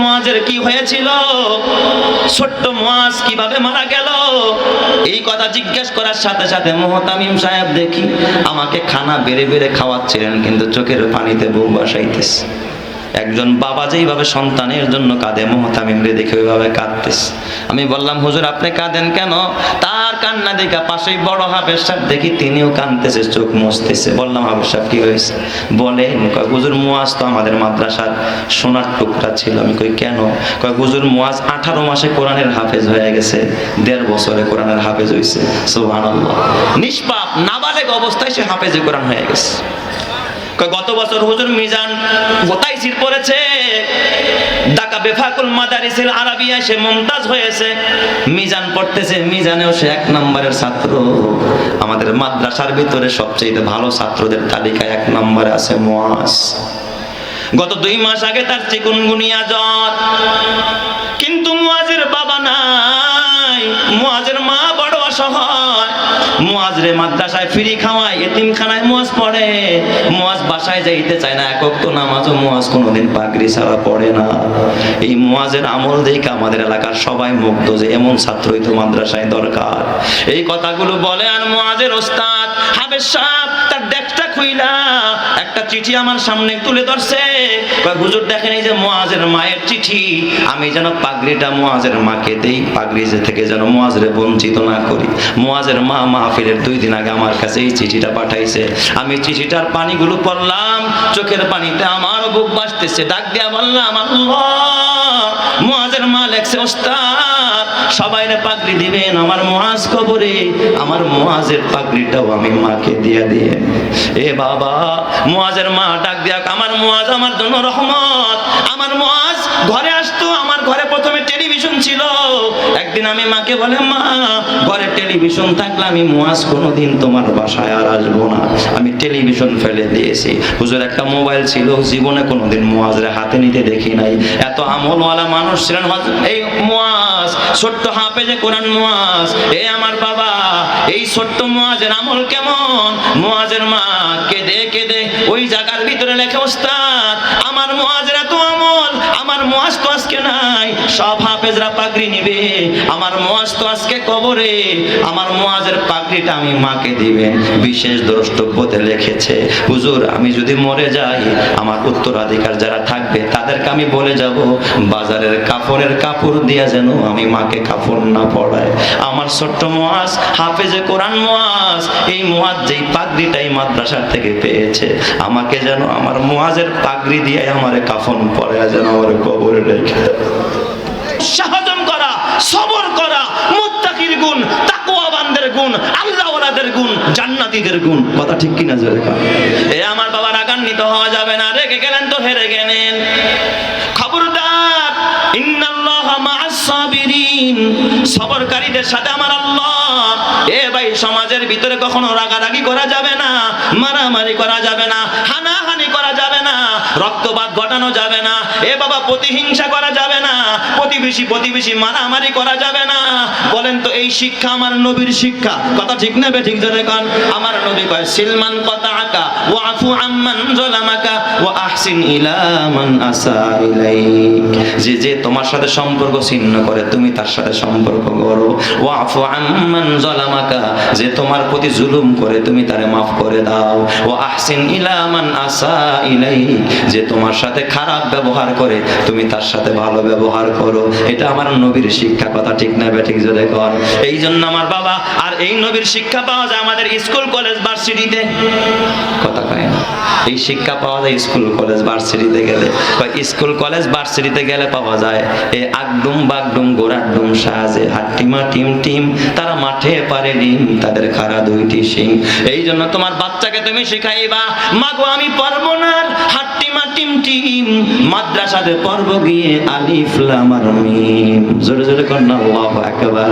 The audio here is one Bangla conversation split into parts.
মুয়াজের কি হয়েছিল? ছোট্ট মুয়াজ কীভাবে মারা গেল? এই কথা জিজ্ঞেস করার সাথে সাথে মোহতামিম সাহেব দেখি, আমাকে খানা বেড়ে বেড়ে খাওয়াচ্ছিলেন, কিন্তু চোখের পানিতে বউ বাসাইতেছে। একজন বাবা যেইভাবে সন্তানের জন্য কাঁদে, মোহতামিমরে দেখে ওইভাবে কাঁদতেছে। আমি বললাম, হুজুর, আপনি কাঁদেন কেন? তার কান্না দেখা পাশেই বড় হাফের সাহেব দেখি তিনিও কাঁদতেছে, চোখ মুছতেছে। বললাম হাফের সাহেব, কি হয়েছে? বলে কয়, হুজুর, মুয়াজ তো আমাদের মাদ্রাসার সোনার টুকরা ছিল। আমি কই, কেন? কয়, হুজুর, মুয়াজ আঠারো মাসে কোরআনের হাফেজ হয়ে গেছে, দেড় বছরে কোরআনের হাফেজ হয়েছে সুবহানাল্লাহ। নিষ্পাপ, নাবালেগ অবস্থায় সে হাফেজে কোরআন হয়ে গেছে। গত বছর হুজুর মিজান গোতাই সিট পড়েছে। ঢাকা বেফাকুল মাদারিসিল আরাবিয়া সে মুমতাজ হয়েছে। মিজান পড়তেছে, মিজানেও সে এক নম্বরের ছাত্র। আমাদের মাদ্রাসার ভিতরে সবচেয়ে ভালো ছাত্রদের তালিকায় এক নম্বরে আছে মুয়াজ। গত দুই মাস আগে তার চিকুনগুনিয়া জ্বর কিন্তু মুয়াজের বাবা নাই। মুয়াজের মা বড় অসহায়। মুয়াজ রে মাদ্রাসায় ফ্রি খাওয়ায়, এতিমখানায় মুয়াজ পড়ে। মুয়াজ বাসায় যাইতে চায় না একক তো নামাজও মুয়াজ কোনোদিন পাগড়ি ছাড়া পড়ে না। এই মুয়াজের আমল দেখে আমাদের এলাকার সবাই মুগ্ধ যে এমন ছাত্রই তো মাদ্রাসায় দরকার। এই কথাগুলো বলে, আর মুয়াজের ওস্তাদ হাবেশ সাহেব, তার ডেকটা খুইলা। একটা চিঠি আমার সামনে তুলে ধরছে। হুজুর, দেখেন এই যে মুয়াজের মায়ের চিঠি। আমি যেন পাগড়িটা মুয়াজের মাকে দেই পাগড়ি যে থেকে যেন মুয়াজরে বঞ্চিত না করি। মোয়াজের মা মাহফিলের দুই দিন আগে আমার কাছে এই চিঠিটা পাঠাইছে। আমি চিঠিটার পানিগুলো পড়লাম, চোখের পানিতে আমারও বুক বাসতেছে ডাক দিয়া বললাম, আল্লাহ মুয়াজের মা লেখছে, ওস্তাদ সবাই পাগড়ি দিবেন, আমার মহাজ কবরে, আমার মহাজের পাগড়িটাও আমি মাকে দিয়ে দিয়ে এ বাবা, মহাজের মা ডাক দিয়া, আমার মহাজ আমার জন্য রহমত, আমার মহাজ ঘরে আসতো, আমার ঘরে একদিন আমি মাকে বলে, মা, ঘরে টেলিভিশন থাকলে আমি মুয়াজ কোনোদিন তোমার বাসায় আর আসব না। আমি টেলিভিশন ফেলে দিয়েছি। হুজুর, একটা মোবাইল ছিল, জীবনে কোনোদিন মুয়াজরে হাতে নিতে দেখি নাই। এত আমলওয়ালা মানুষ ছিলেন এই মুয়াজ, ছোট্ট হাফেজে কোরআন মুয়াজ, এ আমার বাবা, এই ছোট্ট মুয়াজের আমল কেমন? মুয়াজের মা কেঁদে কেঁদে ওই জায়গার ভিতরে লেখে, ওস্তাদ আমার মুয়াজের এত আমল আমার মুয়াজ তো আজকে নাই, সব হাফেজরা পাগড়ি নিবে। আমার মুয়াজ তো আজকে কবরে, আমার মুয়াজের পাগড়িটা আমি মাকে দিবেন বিশেষ দ্রষ্টব্যতে লিখেছে, হুজুর, আমি যদি মরে যাই, আমার উত্তরাধিকার যারা থাকবে, তাদেরকে আমি বলে যাব, বাজারের কাপড়ের কাপড় দিয়া যেন আমি মাকে কাপড় না পড়ায় আমার ছোট্ট মুয়াজ, হাফেজে কোরআন মোয়াজ, এই মুয়াজ যেই পাগড়িটাই মাদ্রাসার থেকে পেয়েছে, আমাকে যেন আমার মোয়াজের পাগড়ি দিয়ে আমার কাফন পরে যেন আমার কবরে রেখে সাহজম করা, সবর করা, মুত্তাকির গুণ, তাকওয়াবানদের গুণ, আল্লাহওয়ালাদের গুণ, জান্নাতীদের গুণ। কথা ঠিক কিনা জোরে কর এ আমার বাবা রাগান্বিত হওয়া যাবে না, রেগে গেলেন তো হেরে গেলেন। খবরদার, ইন্নাল্লাহা মা'আস সবরকারীদের সাথে আমার আল্লাহ। এ ভাই, সমাজের ভিতরে কখনো রাগারাগি করা যাবে না, মারামারি করা যাবে না করা যাবে না, রক্তপাত ঘটানো যাবে না, এ বাবা প্রতিহিংসা করা যাবে না, প্রতিবেশী প্রতিবেশী মারামারি করা যাবে না। বলেন তো, এই শিক্ষা আমার নবীর শিক্ষা। কথা ঠিক নেবে, ঠিক ধরে কন? আমার নবী কয়, সিলমান কথা আঁকা ও আফু আম্মান জলামাকা আহসিন আসা ইলাইক। যে যে তোমার সাথে সম্পর্ক ছিন্ন করে, তুমি তার সাথে সম্পর্ক করো। ও আফু আম্মান জলামাকা যে তোমার প্রতি জুলুম করে, তুমি তারে মাফ করে দাও। ও আহসিন আসা ইলাইক, যে তোমার সাথে খারাপ ব্যবহার করে, তুমি তার সাথে ভালো ব্যবহার করো। এটা আমার নবীর শিক্ষা কথা, ঠিক না ঠিক যদি কর। এই জন্য আমার বাবা এই নবীর শিক্ষা পাওয়া যায় আমাদের স্কুল, কলেজ, ভার্সিটিতে। কথা কয় না। এই শিক্ষা পাওয়া যায় স্কুল, কলেজ, ভার্সিটিতে গেলে। স্কুল, কলেজ, ভার্সিটিতে গেলে পাওয়া যায়। এই আগডুম বাগডুম গোড়াডুম সাজে হাট্টিমা টিম টিম তারা মাঠে পারে ডিম, তাদের খারা দুইটি শিং। এই জন্য তোমার বাচ্চাকে তুমি শিখাইবা মাগো আমি পারব না মাদ্রাসাতে পর্ব গিয়ে আলিফ লামার মিম। জোরে জোরে না, আল্লাহু আকবার।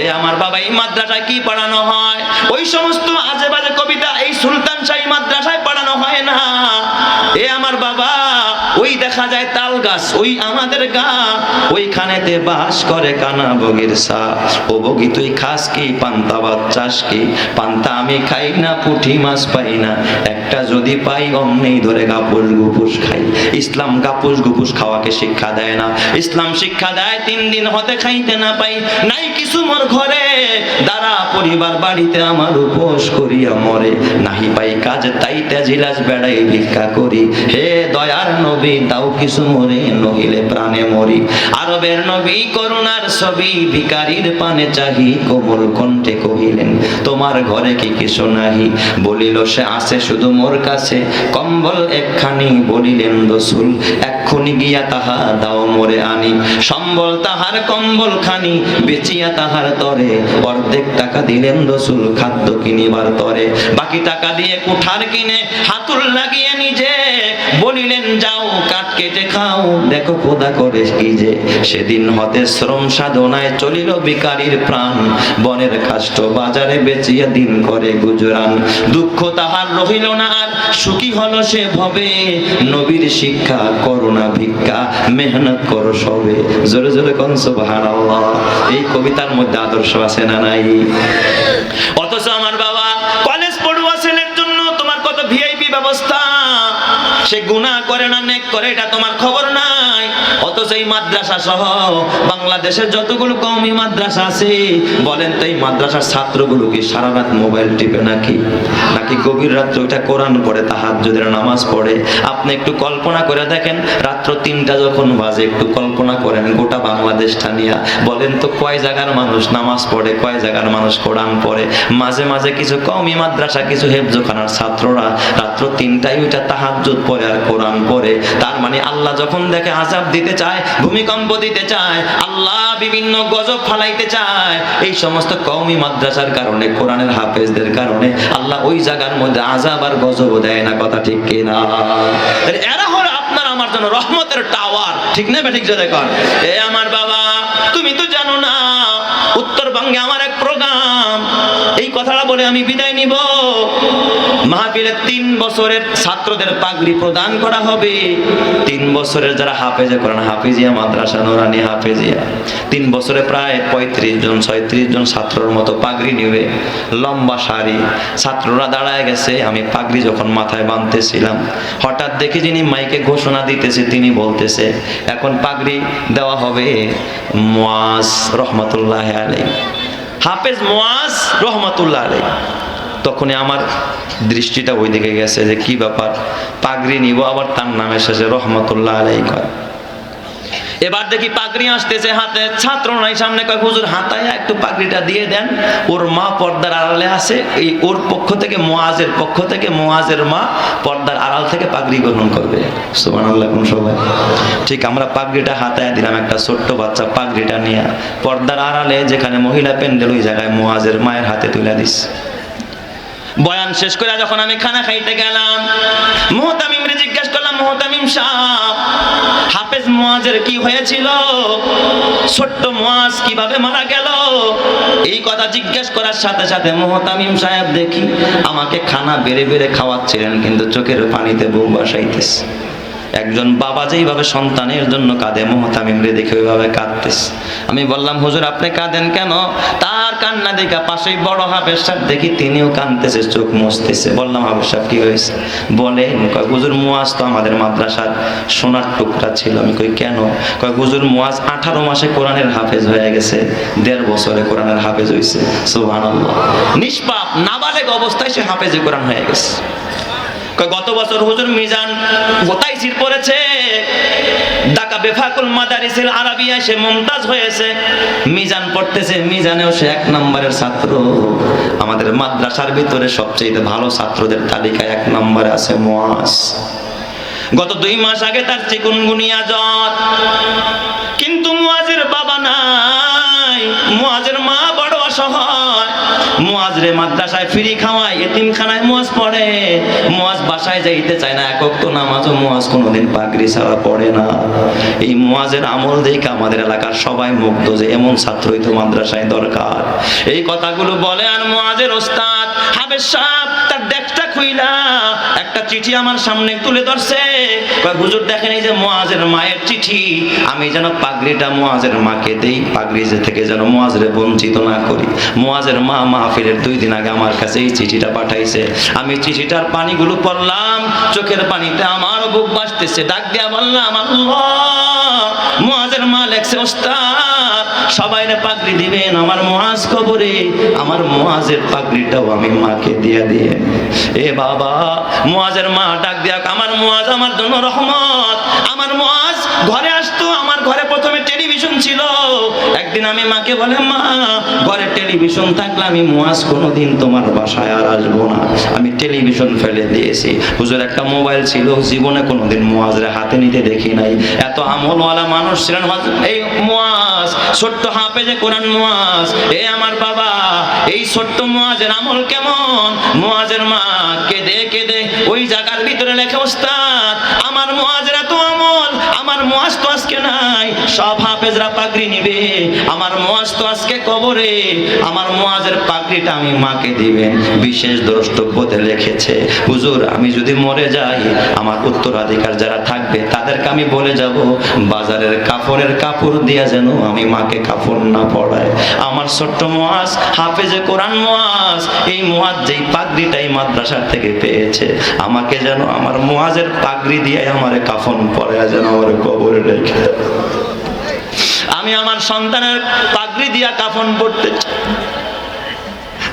এই আমার বাবা, এই মাদ্রাসায় কি পড়ানো হয়? ওই সমস্ত আজে বাজে কবিতা এই সুলতান শাহী মাদ্রাসায় পড়ানো হয় না এ আমার বাবা ওই দেখা যায় তাল গাছ, ওই আমাদের গা। ওইখানেতে বাস করে কানা বগির সা। ও বগি, তুই খাস কি পান্তা ভাত চাস কি? পান্তা আমি খাই না পুঁটি মাছ পাই না। একটা যদি পাই অমনেই ধরে গাপুস গুপুস খাই। ইসলাম গাপুস গুপুস খাওয়াকে শিক্ষা দেয় না। ইসলাম শিক্ষা দেয়, তিন দিন হতে খাইতে না পাই। নাই কিছু মোর ঘরে দ্বারা পরিবার বাড়িতে আমার উপোস করিয়া মরে। নাহি পাই কাজ, তাই তেজিলাস বেড়াই ভিক্ষা করি। হে দয়ার নবী, দাও কিছু মরে, নহিলে প্রাণে মরি। আরবের নবী করুণার ছবি ভিকারির পানে চাহি, কোমল কণ্ঠে কহিলেন, তোমার ঘরে কি কিছু নাহি? বলিল, সে আসে শুধু মোর কাছে। কম্বল একখানি বলিলেন রসুল, এক্ষুনি গিয়া তাহা দাও মোরে আনি। সম্বল তাহার কম্বল খানি বেচিয়া তাহার তরে, অর্ধেক টাকা দিলেন রসুল খাদ্য কিনিবার তরে। বাকি টাকা দিয়ে কুঠার কিনে হাতুল লাগিয়ে নিজে বলিলেন, যাও, কাঠ কেটে খাও। দেখো, খোদা করে কি যে সেদিন হতে শ্রম সাধনায় চলিল বিকারীর প্রাণ। বনের কাষ্ট বাজারে বেচিয়া দিন করে গুজরান। দুঃখ তাহার রহিল না, আর সুখী হলো সে ভবে। নবীর শিক্ষা করোনা ভিক্ষা, মেহনত করো সবে। জোরে জোরে কন, সুবহানাল্লাহ। এই কবিতার মধ্যে আদর্শ আছে না নাই? অথচ আমার সে গুণা করে না নেক করে এটা তোমার খবর নাই অথচ এই মাদ্রাসা সহ বাংলাদেশের যতগুলো কওমি মাদ্রাসা আছে, বলেন তো এই মাদ্রাসার ছাত্রগুলো কি সারা রাত মোবাইল টিপে নাকি? নাকি গভীর রাত্রে ওইটা কোরআন পড়ে, তাহাজ্জুদের নামাজ পড়ে? আপনি একটু কল্পনা করে দেখেন, রাত্র তিনটা যখন বাজে, একটু কল্পনা করেন গোটা বাংলাদেশটা নিয়ে। বলেন তো কয় জায়গার মানুষ নামাজ পড়ে, কয় জায়গার মানুষ কোরআন পড়ে? মাঝে মাঝে কিছু কওমি মাদ্রাসা, কিছু হেফজখানার ছাত্ররা রাত্র তিনটায় ওইটা তাহাজ্জুদ পড়ে আর কোরআন পড়ে। তার মানে আল্লাহ যখন দেখে আজাব দিতে চায়, ভূমিকম্প দিতে চায়, আল্লাহ বিভিন্ন গজব ফালাইতে চায়, এই সমস্ত কওমি মাদ্রাসার কারণে, কোরআনের হাফেজদের কারণে আল্লাহ ওই জায়গার মধ্যে আজাব আর গজব দেয় না, কথা ঠিক কিনা? এরা হলো আপনার আমার জন্য রহমতের টাওয়ার, ঠিক না ঠিক জোরে কর এ আমার বাবা, তুমি তো জানো না, উত্তরবঙ্গে আমার এক প্রোগ্রাম এই কথাটা বলে আমি বিদায় নিব। মাহফিলে তিন বছরের ছাত্রদের পাগড়ি প্রদান করা হবে। তিন বছরের যারা হাফেজে করেন, হাফিজিয়া মাদ্রাসা, নোরানি হাফেজিয়া। তিন বছরে প্রায় পঁয়ত্রিশ জন, ছয়ত্রিশ জন ছাত্রর মতো পাগড়ি নিবে। লম্বা শাড়ি। ছাত্ররা দাঁড়ায় গেছে, আমি পাগড়ি যখন মাথায় বাঁধতেছিলাম, হঠাৎ দেখি যিনি মাইকে ঘোষণা দিতেছে, তিনি বলতেছে, এখন পাগড়ি দেওয়া হবে মোয়াজ রহমতুল্লাহ আলাই হাফেজ মোয়াজ রহমাতুল্লাহ আলাই তখনই আমার দৃষ্টিটা ওই দিকে গেছে যে কি ব্যাপার? পাগড়ি নিব, আবার তার নামের শেষে রহমতুল্লাহ আলাই কয় এবার দেখি পাগড়ি আসতেছে হাতে। ছাত্র নাই, সামনে কয়, হুজুর, হাতায় একটু পাগড়িটা দিয়ে দেন। ওর মা পর্দার আড়ালে আছে। এই ওর পক্ষ থেকে মোয়াজের পক্ষ থেকে মোয়াজের মা পর্দার আড়াল থেকে পাগড়ি গ্রহণ করবে। সুবহানাল্লাহ, কোন সবাই ঠিক আমরা পাগড়িটা হাতায় দিলাম, একটা ছোট্ট বাচ্চা পাগড়িটা নিয়ে। পর্দার আড়ালে যেখানে মহিলা প্যান্ডেল, ওই জায়গায় মোয়াজের মায়ের হাতে তুলে দিস। বয়ান শেষ করে যখন আমি খানা খাইতে গেলাম মোহতামিমরে জিজ্ঞেস করলাম মোহতামিম সাহ হাফেজ মোয়াজের কি হয়েছিল? ছোট্ট মোয়াজ কীভাবে মারা গেল? এই কথা জিজ্ঞেস করার সাথে সাথে মোহতামিম সাহেব দেখি আমাকে খানা বেড়ে বেড়ে খাওয়াচ্ছিলেন, কিন্তু চোখের পানিতে বউ বাসাইতেছে। একজন বাবা যেইভাবে সন্তানের জন্য কাঁদে, মোহতামিমরে দেখে ওইভাবে কাঁদতেছে। আমি বললাম, হুজুর, আপনি কাঁদেন কেন? তার কান্না দেখা, পাশেই বড় হাফেজ সাহেব দেখি তিনিও কাঁদতেছে, চোখ মুছতেছে। বললাম, হাফেজ সাহেব, কি হয়েছে? বলেন কয়, হুজুর, মুয়াজ তো আমাদের মাদ্রাসার সোনার টুকরা ছিল। আমি কই, কেন? কয়, হুজুর, মুয়াজ আঠারো মাসে কোরআনের হাফেজ হয়ে গেছে, দেড় বছরে কোরআনের হাফেজ হয়েছে সুবহানাল্লাহ। নিষ্পাপ, নাবালেগ অবস্থায় সে হাফেজে কোরআন হয়ে গেছে। কয়, গত বছর হুজুর মিজান গোতাই সির পড়েছে। ঢাকা বেফাকুল মাদারিসিল আরাবিয়া সে মুমতাজ হয়েছে। মিজান পড়তেছে, মিজানেও সে এক নম্বরের ছাত্র। আমাদের মাদ্রাসার ভিতরে সবচেয়ে ভালো ছাত্রদের তালিকায় এক নম্বরে আছে মোয়াস গত দুই মাস আগে তার চিকুনগুনিয়া জ্বর কিন্তু মুয়াজের বাবা নাই। মুয়াজের মা বড় অসহায়। মুয়াজ রে মাদ্রাসায় ফ্রি খাওয়ায়, এতিমখানায় মুয়াজ পড়ে। মুয়াজ বাসায় যাইতে চায় না একক তো নামাজ ও মুয়াজ কোনোদিন পাগড়ি ছাড়া পড়ে না। এই মুয়াজের আমল দেখে আমাদের এলাকার সবাই মুগ্ধ যে এমন ছাত্রই তো মাদ্রাসায় দরকার। এই কথাগুলো বলে, আর মুয়াজের ওস্তাদ হাবেশ সাহেব, তার ডেস্কটা খুইলা একটা চিঠি আমার সামনে তুলে ধরছে। হুজুর, দেখেন এই যে মোয়াজের মায়ের চিঠি, আমি যেন পাগড়িটা মোয়াজের মাকে দেই, পাগড়ি থেকে যেন মোয়াজরে বঞ্চিত না করি। মোয়াজের মা মাহফিলের দুই দিন আগে আমার কাছে এই চিঠিটা পাঠাইছে। আমি চিঠিটার পানিগুলো পড়লাম, চোখের পানিতে আমার বুক বাসতেছে ডাক দিয়া বললাম, আল্লাহ মোয়াজের মা লেখছে, ওস্তাদ, সবাই পাগড়ি দিবেন আমার মোয়াজ কবরে। আমার মোয়াজের পাগড়িটাও আমি মাকে দিয়ে দিয়ে এ বাবা মোয়াজের মা ডাক দিয়া, আমার মোয়াজ আমার জন্য রহমত। আমার মোয়াজ ঘরে আসতো, আমার ঘরে প্রথমে টেলিভিশন ছিল। একদিন আমি মাকে বলে, মা, ঘরে টেলিভিশন থাকলে আমি মোয়াজ কোনোদিন তোমার বাসায় আর আসব না। আমি টেলিভিশন ফেলে দিয়েছি। হুজুর, একটা মোবাইল ছিল, জীবনে কোনোদিন মোয়াজরে হাতে নিতে দেখি নাই। এত আমলওয়ালা মানুষ ছিলেন এই মোয়াজ, ছোট্ট হাফেজে কোরআন মোয়াজ, এ আমার বাবা, এই ছোট্ট মোয়াজের আমল কেমন? মোয়াজের মা কেঁদে কেঁদে, ওই জায়গার ভিতরে লেখে, ওস্তাদ, আমার মোয়াজের আমার মোয়াজ তো আজকে নাই, সব হাফেজরা পাগড়ি নিবে। আমার মোয়াজ তো আজকে কবরে, আমার মোয়াজের পাগড়িটা আমি মাকে দিবেন বিশেষ দ্রষ্টব্যতে লিখেছে, হুজুর, আমি যদি মরে যাই, আমার উত্তরাধিকার যারা থাকবে, তাদেরকে আমি বলে যাব, বাজারের কাপড়ের কাপড় দিয়া যেন আমি মাকে কাপড় না পড়ায় আমার ছোট্ট মোয়াজ, হাফেজে কোরআন মোয়াজ, এই মোয়াজ যেই পাগড়িটাই মাদ্রাসার থেকে পেয়েছে, আমাকে যেন আমার মোয়াজের পাগড়ি দিয়ে আমার কাফন পরে যেন আমার কবরে রেখে আমি আমার সন্তানের পাগড়ি দিয়া কাফন পড়তে।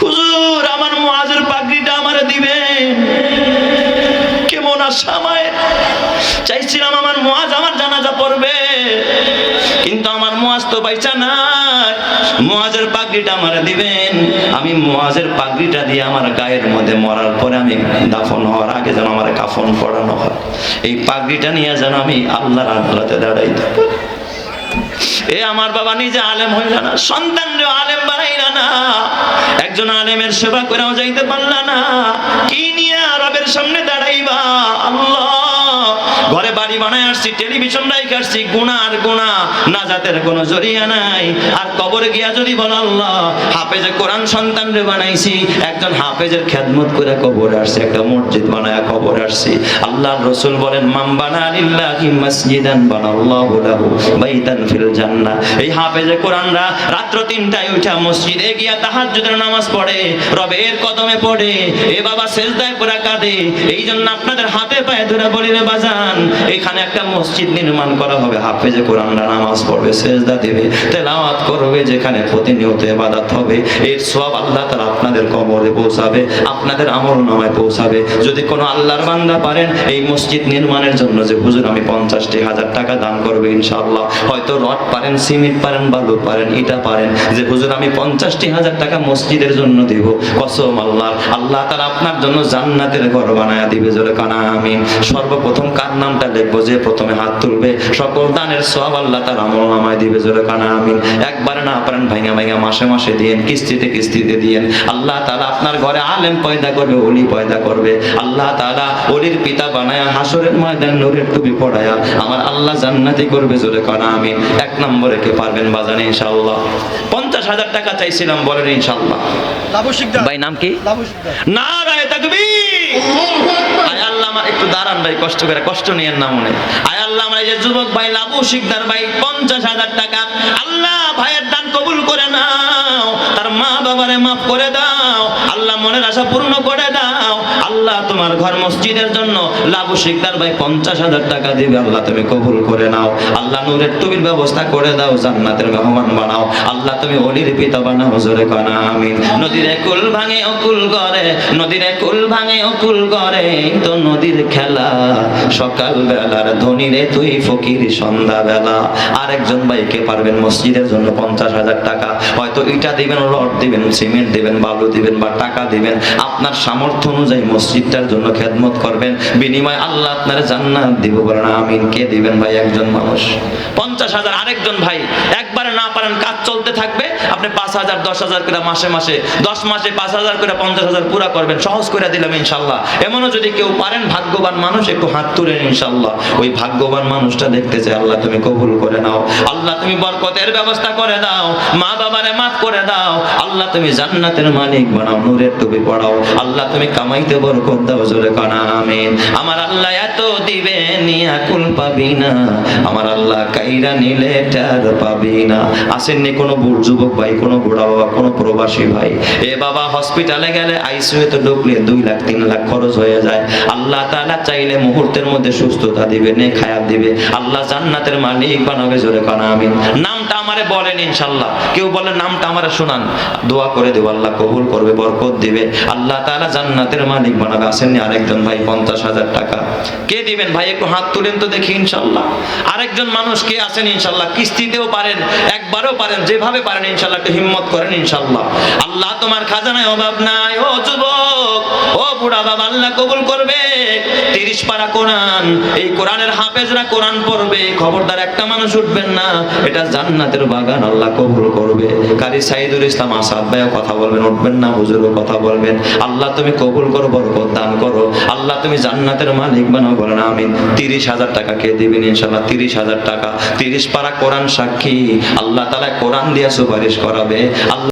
হুজুর, আমার মোয়াজের পাগড়িটা আমারে দিবেন কেমন আশা মায়ের চাইছিলাম আমার মোয়াজ আমার জানাজা পড়বে। কিন্তু আমার মোয়াজ তো পাইছা নাই। মোয়াজের পাগড়িটা আমারে দিবেন। আমি মোয়াজের পাগড়িটা দিয়ে আমার গায়ের মধ্যে মরার পরে আমি দাফন হওয়ার আগে যেন আমার কাফন পড়ানো হয়। এই পাগড়িটা নিয়ে যেন আমি আল্লাহর আদালতে দাঁড়াইতে পারি এ আমার বাবা নিজে আলেম হইল না, সন্তান আলেম বানাইলা না। একজন আলেমের সেবা করেও যাইতে পারলা না। কি নিয়ে রবের সামনে দাঁড়াইবা? আল্লাহ। ঘরে বাড়ি বানায় আসছি, টেলিভিশন রাইখে আসছি, গুণা আর গুণা, নাজাতের কোনো জরিয়া নাই। আর কবরে গিয়া যদি বল, আল্লাহ, হাফেজে কোরআন সন্তান রে বানাইছি, একজন হাফেজের খেদমত করে কবরে আসছে, একটা মসজিদ বানায় কবরে আসছি। আল্লাহ রসুল বলেন মাম বানা লিল্লাহি মসজিদান বানাল্লাহু লাহু বাইতান ফিল জান্নাহ। এই হাফেজে কোরআনরা রাত্র তিনটায় উঠা মসজিদে গিয়া তাহাজ্জুদের নামাজ পড়ে, রবের কদমে পড়ে, এ বাবা সেজদায় পুরা কাঁদে। এই জন্য আপনাদের হাতে পায়ে ধরে বলি রে বাজান এখানে একটা মসজিদ নির্মাণ করা হবে। হাফেজে কোরআনরা নামাজ পড়বে, সেজদা দেবে, তেলাওয়াত করবে, যেখানে প্রতিনিয়ত ইবাদত হবে। এর সব আল্লাহ তাআলা আপনাদের কবরে পৌঁছাবে, আপনাদের আমল নামায় পৌঁছাবে। যদি কোনো আল্লাহর বান্দা পারেন, এই মসজিদ নির্মাণের জন্য যে, হুজুর, আমি পঞ্চাশটি হাজার টাকা দান করবে ইনশাআল্লাহ। হয়তো রড পারেন, সিমেন্ট পারেন, বালু পারেন, ইটা পারেন, যে, হুজুর, আমি পঞ্চাশটি হাজার টাকা মসজিদের জন্য দিব। কসম আল্লাহ আল্লাহ তারা আপনার জন্য জান্নাতের ঘর বানায় দিবে, জোরে কানা আমি সর্বপ্রথম কার নামটা লিখব যে প্রথমে হাত তুলবে। সকল দানের সব আল্লাহ তার আমল নামায় দিবে জোরে কানা আমি একবারে না পারেন ভাইঙা ভাইঙা মাসে মাসে দিয়েন কিস্তিতে কিস্তিতে দিয়েন। আল্লাহ তাআলা আপনার ঘরে আলেম পয়দা করবে ওলি পয়দা করবে। আল্লাহ তাআলা ওলির পিতা বানায়া হাসরের ময়দান নূরের টুপি পড়ায়া আমার আল্লাহ জান্নাতি করবে জোরে কানা আমি এক নম্বরে কে পারবেন বাজানে ইনশাআল্লাহ। পঞ্চাশ হাজার টাকা চাইছিলাম বলেন ইনশাআল্লাহ। ভাই নাম কি? না রায় তাকবীর। আমার একটু দাঁড়ান ভাই, কষ্ট করে, কষ্ট নিয়েন না মনে। আয় আল্লাহ আমার যে যুবক ভাই, লাবু শিকদার ভাই, পঞ্চাশ হাজার টাকা। আল্লাহ ভাইয়ের দান কবুল করে তার মা বাবারে মাফ করে দাও। আল্লাহ মনের আশা পূর্ণ করে দাও। আল্লাহ তোমার ঘর মসজিদের জন্য লাবু শিকদার ভাই পঞ্চাশ হাজার টাকা দিবে। আল্লাহ তুমি কবুল করে নাও। আল্লাহ নূরের টুবির ব্যবস্থা করে দাও, জান্নাতের মেহমান বানাও। আল্লাহ তুমি অলির পিতা বানাও, জোরে কানা, আমিন। নদীরে কুল ভাঙে অকুল করে, নদীরে কুল ভাঙে অকুল করে। তো নদীর খেলা। সকাল বেলার ধনীরে তুই ফকির সন্ধ্যা বেলা আরেকজন ভাইকে পারবেন মসজিদের জন্য পঞ্চাশ হাজার টাকা। হয়তো ইটা দিবেন রড দিবেন সিমেন্ট দিবেন, বালু দিবেন বা টাকা দিবেন, আপনার সামর্থ্য অনুযায়ী মসজিদটার জন্য খেদমত করবেন, বিনিময় আল্লাহ আপনার জান্নাত দিব বলেন, আমিন। কে দিবেন ভাই? একজন মানুষ। পঞ্চাশ হাজার আরেকজন ভাই না পারেন, কাজ চলতে থাকবে, আপনি পাঁচ হাজার, দশ হাজার করে মাসে মাসে, দশ মাসে পাঁচ হাজার করে, পঞ্চাশ হাজার পুরা করবেন, সহজ করে দিলাম ইনশাল্লাহ। এমনও যদি কেউ পারেন, ভাগ্যবান মানুষ, একটু হাত তুলেন ইনশাল্লাহ। ওই ভাগ্যবান মানুষটা দেখতে চাই, আল্লাহ তুমি কবুল করে নাও। আল্লাহ তুমি বরকতের ব্যবস্থা করে দাও, মা বাবারে মাফ করে দাও। আল্লাহ তুমি জান্নাতের মালিক বানাও, নূরের টুপি পড়াও। আল্লাহ তুমি কামাইতে বরকত দাও, জোরে কানা, আমিন। আমার আল্লাহ এত দিবে, নিয়া কুল পাবি না। আমার আল্লাহ কাইরা নিলে টার পাবি না। আসেননি কোনো যুবক ভাই, কোনো বুড়া বাবা, কোনো প্রবাসী ভাই। এ বাবা, হসপিটালে গেলে আইসিইউতে ঢুকলে দুই লাখ, তিন লাখ খরচ হয়ে যায়। আল্লাহ তালা চাইলে মুহূর্তের মধ্যে সুস্থতা দিবে নে খায়াত দিবে। আল্লাহ জান্নাতের মালিক বানাবে জোরে কানা, আমিন। নামটা আমারে বলেন ইনশাল্লাহ। কেউ বলে নামটা আমারে শোনান। দোয়া করে দেব, আল্লাহ কবুল করবে, বরকত দিবে। আল্লাহ তাআলা জান্নাতের মালিক বানাবে। আসেননি আরেকজন ভাই, পঞ্চাশ হাজার টাকা। কে দিবেন ভাই, একটু হাত তুলেন তো দেখি ইনশাল্লাহ। আরেকজন মানুষ কে আছেন ইনশাল্লাহ? কিস্তিতেও পারেন, একবারও পারেন, যেভাবে পারেন ইনশাল্লাহ, একটু হিম্মত করেন ইনশাল্লাহ। আল্লাহ তোমার খাজানায় অভাব নাই। ও যুবক, ও বুড়া বাবা, আল্লাহ কবুল করবে। তিরিশ পারা কোরআন, এই কোরআনের হাফেজরা কোরআন পড়বে, খবরদার একটা মানুষ উঠবেন না, এটা জান্নাতের বাগান, আল্লাহ কবুল করবে। কারি সাইদুল ইসলাম আসাদ ভাইও কথা বলবেন, উঠবেন না, হুজুরও কথা বলবেন। আল্লাহ তুমি কবুল করো, বরকত দান করো। আল্লাহ তুমি জান্নাতের মালিক বানাও, বলেন আমিন। তিরিশ হাজার টাকা কে দিবেন ইনশাল্লাহ তিরিশ হাজার টাকা। তিরিশ পারা কোরআন সাক্ষী, আল্লাহ তালা কোরআন দিয়ে সুপারিশ করাবে। আল্লাহ